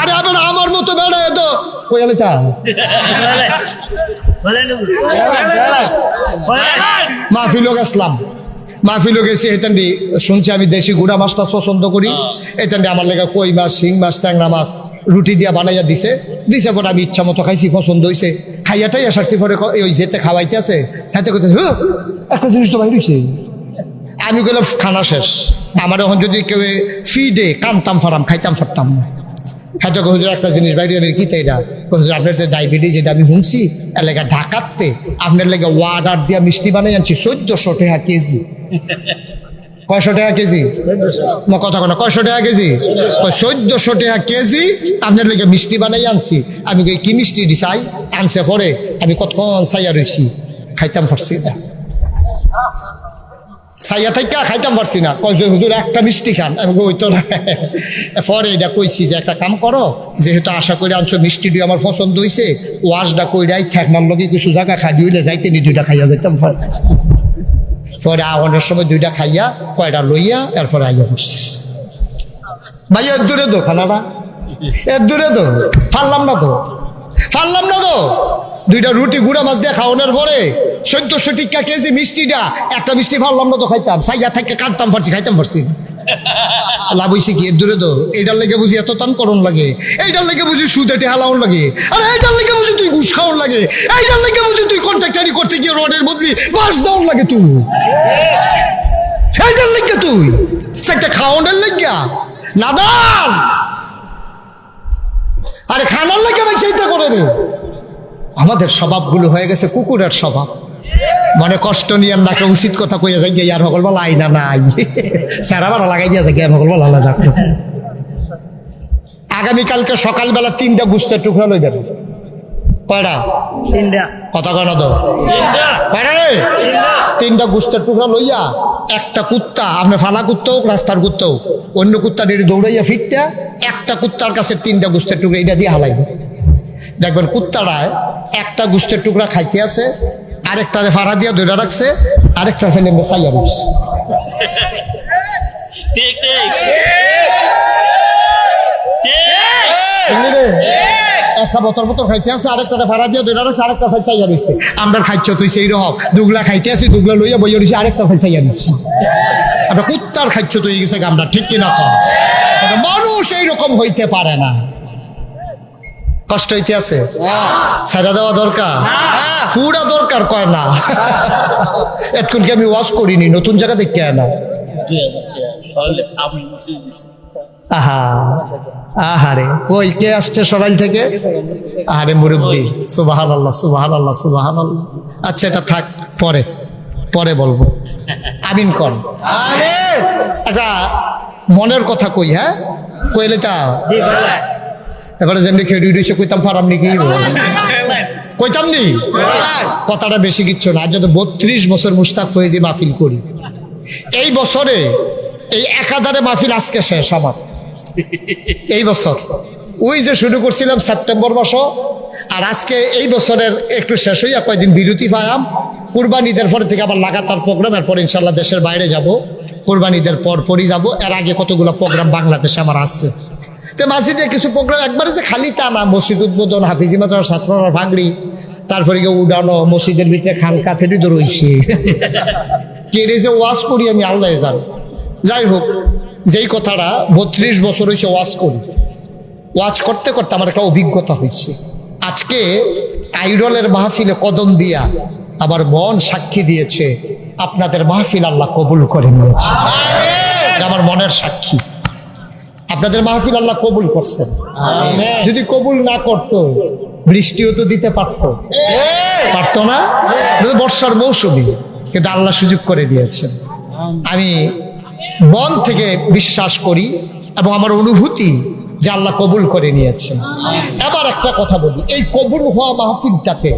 আরে আবার আমার মতো বেড়া তো। কই গেলে তা? মাহফিলও গেছিলাম মাহফিলও গেছি এতান্ডি, শুনছি আমি দেশি গুড়া মাছটা পছন্দ করি। এতান্ডি আমার লেগে কই মাছ, শিং মাছ, ট্যাংরা মাছ, রুটি দিয়া বানাইয়া দিছে। দিছে পরে আমি ইচ্ছা মতো খাইছি, পছন্দ হয়েছে খাইয়াটাই আসারছি পরে ওই যেতে খাওয়াইতে আছে, হাতে কথা একটা জিনিস তো বাইরে হইছে। আমি গেলাম খানা শেষ। আমার এখন যদি কেউ ফি দে কানতাম ফারাম, খাইতাম ফারতাম না। হয়তো হুজুর, একটা জিনিস বাইরে আমি কি এটা? হুজুর, আপনার যে ডায়াবেটিস এটা আমি শুনছি এলাকা ঢাকাতে, আপনার লেগে ওয়ার্ডার দিয়া মিষ্টি বানাই আনছি, চোদ্দশো টাকা কেজি। কয়শো টাকা কেজি? না, কথা কোনো কয়শো টাকা কেজি? চোদ্দশো টাকা কেজি আপনার লেগে মিষ্টি বানাই আনছি। আমি কি মিষ্টি দিছাই আনছে পরে, আমি কতক্ষণ চাইয়া রইছি? খাইতাম পারছি না সাইয়া থাইকা খাইতাম পারছি না। কয় হুজুর, একটা মিষ্টি খান। আমি ওই তো। পরে এটা কইছি যে, একটা কাম করো, যেহেতু আশা করে আনছো মিষ্টি দিয়ে আমার পছন্দ হয়েছে ওয়াশটা কইরাই ঠেকনার লগে কিছু জায়গা খাই হইলে যাইতে নি, দুইটা খাইয়া যাইতাম। পরে পরে আওয়ানোর সময় দুইটা খাইয়া, কয়টা লইয়া, এরপরে আইয়া বসছি। ভাই, এর দূরে দো খানাটা। এর দূরে দো। পারলাম না তো। পারলাম না তো। দুইটা রুটি, গুঁড়া মাছ দিয়ে খাওয়ানোর পরে চোদ্দশো টিকা কেজি মিষ্টিটা, একটা মিষ্টি পারলাম না তো খাইতাম। সাইয়া থেকে কাঁদতাম পারছি খাইতাম পারছি। লাভ হইছে কি? দূরে তো। এইটার লেগে বুঝি এত টান করণ লাগে। এইটার লেগে বুঝি সুদে টেহালাউন লাগে। আরে এইটার লেগে বুঝি তুই ঘুষ খাওয়ান লাগে। এইটার লেগে বুঝি তুই কন্ট্রাক্টারি করতে গিয়ে রডের বদলি বাস দাউন লাগে তুই। সেইটার লেগে তুই। সেটা খাওয়ানোর লেগা। নাদান! আরে খানার লেগে আমি সেইটা করে রে আমাদের স্বভাবগুলো হয়ে গেছে কুকুরের স্বভাব। মনে কষ্ট নিয়ে নাকে উচিত কথা কইয়া যাই গিয়ে আর সকল বলা আইনা নাই। স্যার আবার লাগাই দিয়া যাই সকল বলা আলাদা আগামীকালকে সকালবেলা তিনটা গুস্তের টুকরা লইবেন কয়টা? কথা কয় না তো? কয়টা রে? তিনটা। গুস্তের টুকরা লইয়া একটা কুত্তা আপনি ফালা কুত্তা হোক রাস্তার কুত্তা হোক অন্য কুত্তা ডেড়ে দৌড়াইয়া ফিরটা একটা কুত্তার কাছে তিনটা গুস্তের টুকরা এটা দিয়ে হালাইবে। দেখবেন কুত্তাটায় একটা গুস্তের টুকরা খাইতে আছে আরেকটারে ফাড়া দিয়া ধরে রাখছে আরেকটা ফেলে রয়েছে একটা বোতল বোতল খাইতে আছে আরেকটা ফাড়া দিয়ে ধরে রাখছে আরেকটা ফাই চাইয়া রয়েছে আমরা খাইছ তুই সেই দুগলা খাইতে আছি দুগলা লইয়া বইয়া রয়েছে আরেকটা ফাই চাইয়া রয়েছে আমরা কুত্তার খাইছ তুই গেছে আমরা ঠিক কিনা কম। মানুষ এইরকম হইতে পারে না। কষ্ট হইতে আছে? ছেড়ে দেওয়া দরকার? পুরা দরকার কয় না? এতক্ষণকে আমি ওয়াশ করিনি? নতুন জায়গা দেখতে আয় না। আহা আহারে কই কে আসছে সরাইল থেকে? আহারে মুরব্বী। সুবাহান আল্লাহ সুবাহান আল্লাহ সুবাহান আল্লাহ আচ্ছা এটা থাক পরে। পরে বলব। আমিন কর। একটা মনের কথা কই হ্যাঁ? কইলে তা এবারে যেমনি খেয়ে রয়েছে কইতাম ফারাম নাকি? কইতাম নি? কথাটা বেশি কিচ্ছু না। আজ যত বত্রিশ বছর মুস্তাক ফয়েজি মাহফিল করি। এই বছরে এই একাধারে মাহফিল আজকে শেষ আমার। এই বছর। ওই যে শুরু করছিলাম সেপ্টেম্বর মাস আর আজকে এই বছরের একটু শেষ হইয়া কয়েকদিন বিরতি পাইলাম কুরবানিদের পরে থেকে আবার লাগাতার প্রোগ্রাম এরপর ইনশাল্লাহ দেশের বাইরে যাব। কুরবানিদের পর পরই যাব। এর আগে কতগুলো প্রোগ্রাম বাংলাদেশে আমার আসছে তো মাসিদে কিছু প্রোগ্রাম একবারে যে খালি তা না মসজিদ উদ্বোধন হাফিজি মাতার ছাত্ররা ভাগড়ি তারপরে গিয়ে উডানো মসজিদের ভিতরে খানকা থেকে তো রয়েছে কেড়ে যে ওয়াজ করি আমি আল্লাহ জান। যাই হোক যেই কথাটা বত্রিশ বছর হয়েছে ওয়াজ করি। ওয়াজ করতে করতে আমার একটা অভিজ্ঞতা হয়েছে আজকে আইডলের মাহফিলে কদম দিয়া আমার মন সাক্ষী দিয়েছে আপনাদের মাহফিল আল্লাহ কবুল করে নিয়েছে। আমার মনের সাক্ষী। আপনাদের মাহফিল আল্লাহ কবুল করছেন যদি কবুল না করতো বৃষ্টিও তো দিতে পারতো। পারতো না? বর্ষার মৌসুমি কিন্তু আল্লাহ সুযোগ করে দিয়েছেন আমি মন থেকে বিশ্বাস করি এবং আমার অনুভূতি যে আল্লাহ কবুল করে নিয়েছেন এবার একটা কথা বলি এই কবুল হওয়া মাহফিলটাতে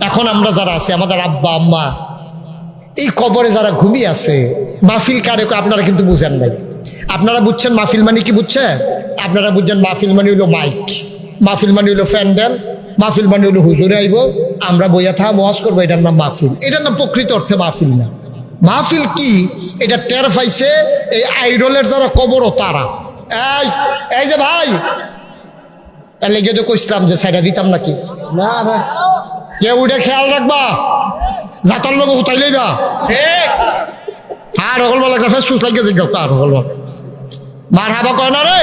এখন আমরা যারা আছি আমাদের আব্বা আম্মা এই কবরে যারা ঘুমিয়ে আছে মাহফিল কারে আপনারা কিন্তু বুঝেন নাই। আপনারা বুঝছেন মাহফিল মানি কি বুঝছে? আপনারা বুঝছেন মাহফিল মানি হইল মাইক। মাহফিল মানি হইল ফ্যান্ডেল মাহফিল মানি হইল হুজুরে আইব আমরা বইয়া থাকা মহাজ করব এটার নাম মাহফিল। এটার নাম প্রকৃত অর্থে মাহফিল না। মাহফিল কি? এটা টের পাইছে এই আইডলের যারা কবরও তারা। এই এই যে ভাই লেগে তো কইসলাম যে সাইডা দিতাম নাকি? না ভাই কেউ উঠে খেয়াল রাখবা জাতার লোক উঠাইলেই না। আর হল বলা ফেস লাগে যে জিজ্ঞাসা আর বলা। মারহাবা কয় না রে?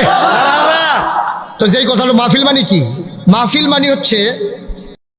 তো কথা হলো মাহফিল মানে কি? মাহফিল মানে হচ্ছে